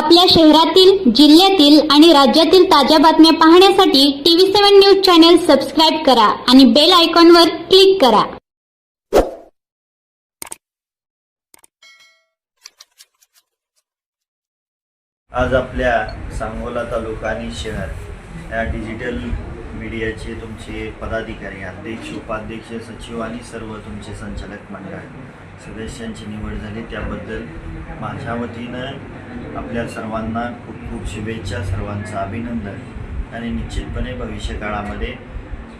आपल्या शहरातील जिल्ह्यातील आणि राज्यातील ताज्या बातम्या पाहण्यासाठी TV seven news channel subscribe करा आणि बेल आयकॉनवर क्लिक करा. आज आपल्या सांगोला तालुका आणि शहर या डिजिटल मीडियाचे तुमचे पदाधिकारी अध्यक्ष उपाध्यक्ष सचिव आणि सर्व तुमचे संचालक मंडळ सदस्यांची निवड झाली. त्याबद्दल माझ्या वतीनं आपल्या सर्वांना खूप खूप शुभेच्छा सर्वांचं अभिनंदन. आणि निश्चितपणे भविष्य काळामध्ये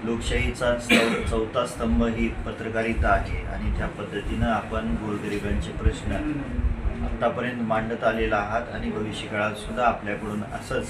लोकशाहीचा चौ चौथा स्तंभ ही पत्रकारिता आहे. आणि त्या पद्धतीनं आपण गोरगरिबांचे प्रश्न आत्तापर्यंत मांडत आलेला आहात आणि भविष्य काळात सुद्धा आपल्याकडून असंच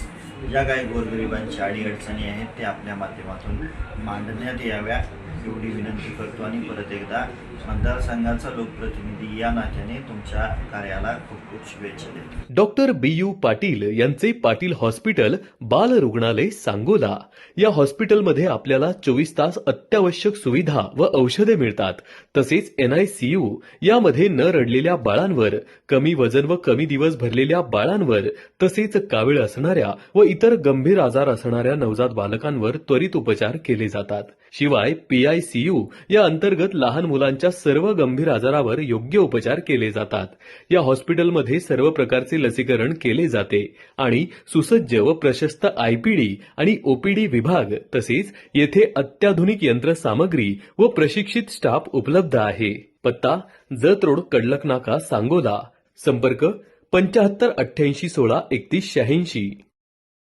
ज्या काही गोरगरिबांच्या अडीअडचणी आहेत ते आपल्या माध्यमातून मांडण्यात याव्या एवढी विनंती करतो आणि परत एकदा मतदारसंघाचा लोकप्रतिनिधी या नात्याने तुमच्या कार्याला खूप खूप शुभेच्छा देतो. डॉक्टर बी यू पाटील यांचे पाटील हॉस्पिटल बाल रुग्णालय सांगोला. या हॉस्पिटलमध्ये आपल्याला चोवीस तास अत्यावश्यक सुविधा व औषधे मिळतात. तसेच एनआयसीयू यामध्ये न रडलेल्या बाळांवर कमी वजन व कमी दिवस भरलेल्या बाळांवर तसेच कावीळ असणाऱ्या व इतर गंभीर आजार असणाऱ्या नवजात बालकांवर त्वरित उपचार केले जातात. शिवाय पीआयसीयू या अंतर्गत लहान मुलांच्या सर्व गंभीर आजारावर योग्य उपचार केले जातात. या हॉस्पिटलमध्ये सर्व प्रकारचे लसीकरण केले जाते आणि सुसज्ज व प्रशस्त आयपीडी आणि ओपीडी विभाग तसेच येथे अत्याधुनिक यंत्रसामग्री व प्रशिक्षित स्टाफ उपलब्ध आहे. पत्ता जत रोड कडलक नाका सांगोला. संपर्क पंच्याहत्तर अठ्ठ्याऐंशी सोळा एकतीस शहाऐंशी.